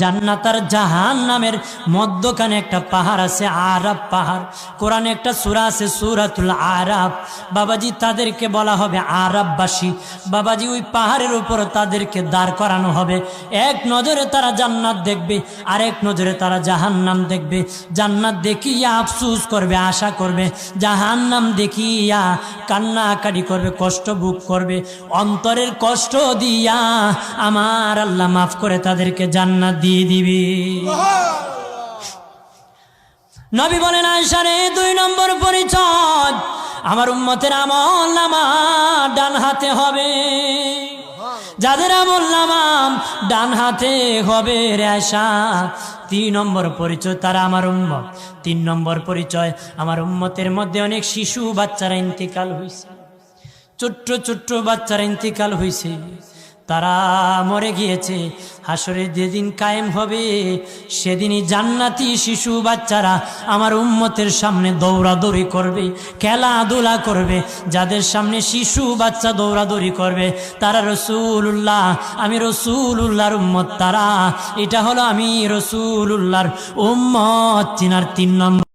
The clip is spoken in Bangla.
জান্নাতার জাহান নামের মধ্যখানে একটা পাহাড় আছে, আরাব পাহাড়। কোরআনে একটা সুরা আছে, সুরাতুল আরাব। বাবাজি, তাদেরকে বলা হবে আরাববাসী। বাবাজি, ওই পাহাড়ের উপর তাদেরকে দাঁড় করানো হবে। এক নজরে তারা জান্নাত দেখবে আর এক নজরে তারা জাহান্নাম দেখবে। জান্নাত দেখিয়া আফসুস করবে, আশা করবে, জাহান্নাম দেখিয়া কান্নাকাটি করবে, কষ্ট বুক করবে, অন্তরের কষ্ট দিয়া আমার আল্লাহ মাফ করে তাদেরকে জান্নাত দিয়ে দিবি। নবী বলেন আয়সারে দুই নম্বর পরিচয়, আমার উম্মতের আমল নামা ডান হাতে হবে। যাদের বললাম ডান হাতে হবে রেশা। তিন নম্বর পরিচয় তারা আমার উম্মত। তিন নম্বর পরিচয়, আমার উম্মতের মধ্যে অনেক শিশু বাচ্চারা ইন্তিকাল হয়েছে ছোট্ট ছোট্ট বাচ্চারা ইন্তিকাল হয়েছে তারা মরে গিয়েছে। হাসরে যেদিন কায়েম হবে, সেদিনই জান্নাতি শিশু বাচ্চারা আমার উম্মতের সামনে দৌড়াদৌড়ি করবে, খেলাধুলা করবে। যাদের সামনে শিশু বাচ্চা দৌড়াদৌড়ি করবে, তারা রসুল্লাহ আমি রসুল্লাহর উম্মত তারা। এটা হলো আমি রসুল্লাহর উম্মত চিনার তিন নম্বর।